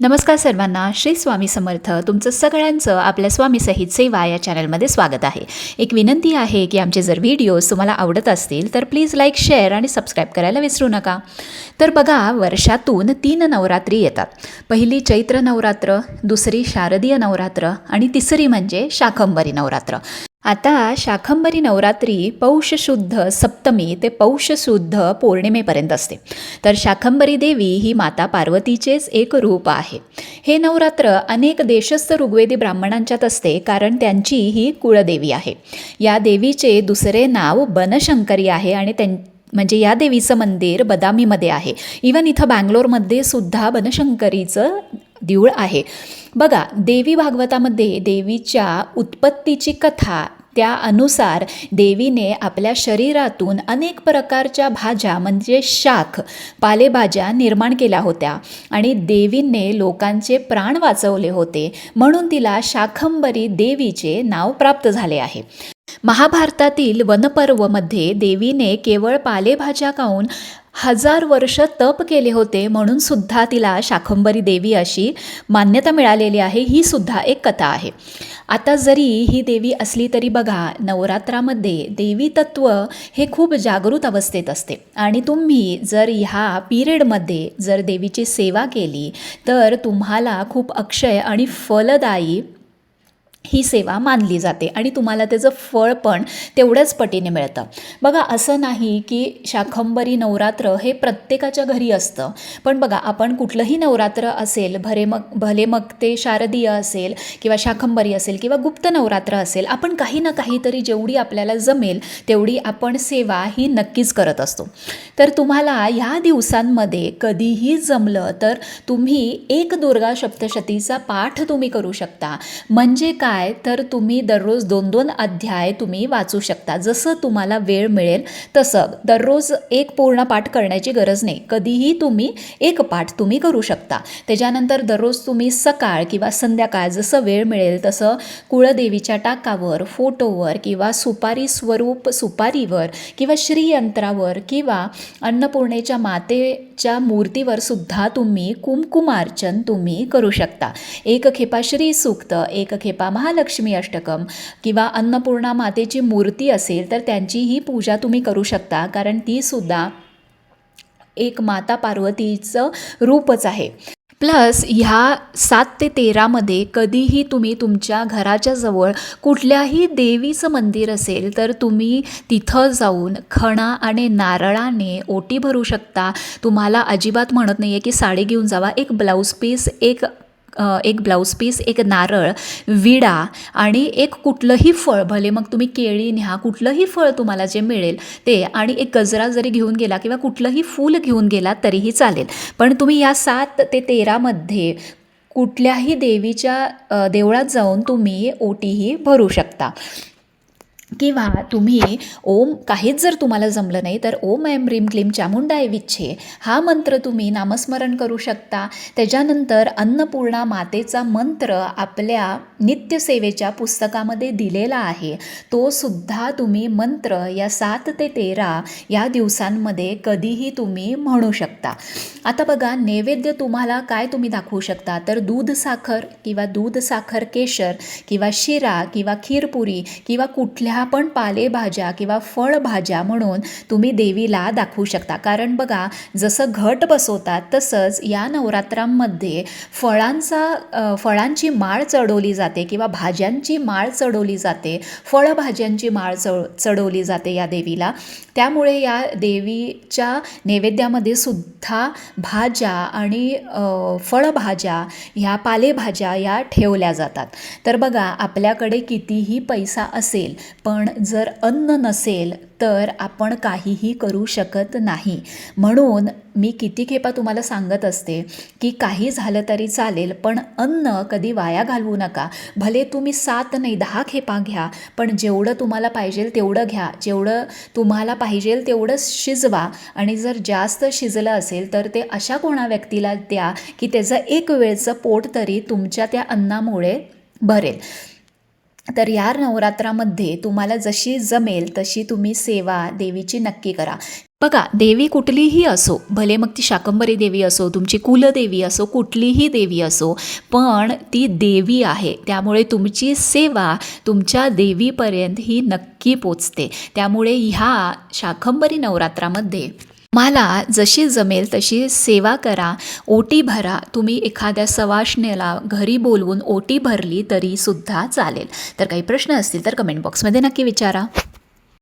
नमस्कार सर्वांना श्री स्वामी समर्थ. तुमचं सगळ्यांचं आपल्या स्वामी सहित सेवा या चॅनलमध्ये स्वागत आहे. एक विनंती आहे की आमचे जर व्हिडिओज तुम्हाला आवडत असतील तर प्लीज लाईक शेअर आणि सबस्क्राईब करायला विसरू नका. तर बघा वर्षातून तीन नवरात्री येतात. पहिली चैत्र नवरात्र दुसरी शारदीय नवरात्र आणि तिसरी म्हणजे शाकंभरी नवरात्र. आता शाखंबरी नवरात्री पौष शुद्ध सप्तमी ते पौष शुद्ध पौर्णिमेपर्यंत असते. तर शाखंबरी देवी ही माता पार्वतीचेच एक रूप आहे. हे नवरात्र अनेक देशस्थ ऋग्वेदी ब्राह्मणांच्यात असते कारण त्यांची ही कुळदेवी आहे. या देवीचे दुसरे नाव बनशंकरी आहे आणि त्यां म्हणजे या देवीचं मंदिर बदामीमध्ये आहे. इवन इथं बँगलोरमध्ये सुद्धा बनशंकरीचं देऊळ आहे. बघा देवी भागवतामध्ये देवीच्या उत्पत्तीची कथा त्या अनुसार देवीने आपल्या शरीरातून अनेक प्रकारच्या भाज्या म्हणजे शाख पालेभाज्या निर्माण केल्या होत्या आणि देवीने लोकांचे प्राण वाचवले होते. म्हणून तिला शाखंबरी देवीचे नाव प्राप्त झाले आहे. महाभारतातील वनपर्वमध्ये देवीने केवळ पालेभाज्या खाऊन हजार वर्ष तप केले होते म्हणून सुद्धा तिला शाखंबरी देवी अशी मान्यता मिळालेली आहे ही सुद्धा एक कथा आहे. आता जरी ही देवी असली तरी बघा नवरात्रामध्ये देवी तत्व हे खूप जागृत अवस्थेत असते. आणि तुम्ही जर ह्या पिरियडमध्ये जर देवीची सेवा केली तर तुम्हाला खूप अक्षय आणि फलदायी ही सेवा मानली जाते आणि तुम्हाला त्याचं फळ पण तेवढ्याच पटीने मिळतं. बघा असं नाही की शाखंबरी नवरात्र हे प्रत्येकाच्या घरी असतं. पण बघा आपण कुठलंही नवरात्र असेल भरे मग भले मग ते शारदीय असेल किंवा शाखंबरी असेल किंवा गुप्त नवरात्र असेल आपण काही ना काहीतरी जेवढी आपल्याला जमेल तेवढी आपण सेवा ही नक्कीच करत असतो. तर तुम्हाला ह्या दिवसांमध्ये कधीही जमलं तर तुम्ही एक दुर्गा सप्तशतीचा पाठ तुम्ही करू शकता. म्हणजे काय? काय तर तुम्ही दररोज दोन दोन अध्याय तुम्ही वाचू शकता. जसं तुम्हाला वेळ मिळेल तसं. दररोज एक पूर्ण पाठ करण्याची गरज नाही. कधीही तुम्ही एक पाठ तुम्ही करू शकता. त्याच्यानंतर दररोज तुम्ही सकाळ किंवा संध्याकाळ जसं वेळ मिळेल तसं कुळदेवीच्या टाकावर फोटोवर किंवा सुपारी स्वरूप सुपारीवर किंवा श्रीयंत्रावर किंवा अन्नपूर्णेच्या मातेच्या मूर्तीवर सुद्धा तुम्ही कुमकुमार्चन तुम्ही करू शकता. एक खेपा श्री सूक्त एक खेपा महालक्ष्मी अष्टकम किंवा अन्नपूर्णा मातेची मूर्ती असेल तर त्यांचीही पूजा तुम्ही करू शकता कारण ती सुद्धा एक माता पार्वतीचं रूपच आहे. प्लस ह्या सात ते तेरामध्ये कधीही तुम्ही तुमच्या घराच्या जवळ कुठल्याही देवीचं मंदिर असेल तर तुम्ही तिथं जाऊन खणा आणि नारळाने ओटी भरू शकता. तुम्हाला अजिबात म्हणत नाही आहे की साडी घेऊन जावा. एक ब्लाऊज पीस एक एक ब्लाऊज पीस एक नारळ विडा आणि एक कुठलंही फळ भले मग तुम्ही केळी न्या कुठलंही फळ तुम्हाला जे मिळेल ते आणि एक गजरा जरी घेऊन गेला किंवा कुठलंही फूल घेऊन गेला तरीही चालेल. पण तुम्ही या सात ते तेरामध्ये कुठल्याही देवीच्या देवळात जाऊन तुम्ही ओटीही भरू शकता. किंवा तुम्ही ओम काहीच जर तुम्हाला जमलं नाही तर ओम ऐम रीम क्लीम चामुंडाय विच्छे. हा मंत्र तुम्ही नामस्मरण करू शकता. त्याच्यानंतर अन्नपूर्णा मातेचा मंत्र आपल्या नित्यसेवेच्या पुस्तकामध्ये दिलेला आहे. तो सुद्धा तुम्ही मंत्र या सात ते तेरा या दिवसांमध्ये कधीही तुम्ही म्हणू शकता. आता बघा नैवेद्य तुम्हाला काय तुम्ही दाखवू शकता? तर दूध साखर किंवा दूध साखर केशर किंवा शिरा किंवा खीरपुरी किंवा कुठल्या पण पालेभाज्या किंवा फळभाज्या म्हणून तुम्ही देवीला दाखवू शकता. कारण बघा जसं घट बसवतात तसंच या नवरात्रांमध्ये फळांचा फळांची माळ चढवली जाते किंवा भाज्यांची माळ चढवली जाते. फळभाज्यांची माळ चढ चढवली जाते या देवीला. त्यामुळे या देवीच्या नैवेद्यामध्ये सुद्धा भाज्या आणि फळभाज्या ह्या पालेभाज्या या ठेवल्या जातात. तर बघा आपल्याकडे कितीही पैसा असेल पण जर अन्न नसेल तर आपण काहीही करू शकत नाही. म्हणून मी किती खेपा तुम्हाला सांगत असते की काही झालं तरी चालेल पण अन्न कधी वाया घालवू नका. भले तुम्ही सात नाही दहा खेपा घ्या पण जेवढं तुम्हाला पाहिजे तेवढं घ्या. जेवढं तुम्हाला पाहिजे तेवढं शिजवा. आणि जर जास्त शिजलं असेल तर ते अशा कोणा व्यक्तीला द्या की त्याचं एक वेळचं पोट तरी तुमच्या त्या अन्नामुळे भरेल. तर या नवरात्रामध्ये तुम्हाला जशी जमेल तशी तुम्ही सेवा देवीची नक्की करा. बघा देवी कुठलीही असो भले मग ती शाकंबरी देवी असो तुमची कुलदेवी असो कुठलीही देवी असो पण ती देवी आहे. त्यामुळे तुमची सेवा तुमच्या देवीपर्यंत ही नक्की पोचते. त्यामुळे ह्या शाकंबरी नवरात्रामध्ये मला जशी जमेल तशी सेवा करा ओटी भरा. तुम्ही एखाद्या सवाष्णेला घरी बोलवून ओटी भरली तरीसुद्धा चालेल. तर काही प्रश्न असतील तर कमेंट बॉक्समध्ये नक्की विचारा.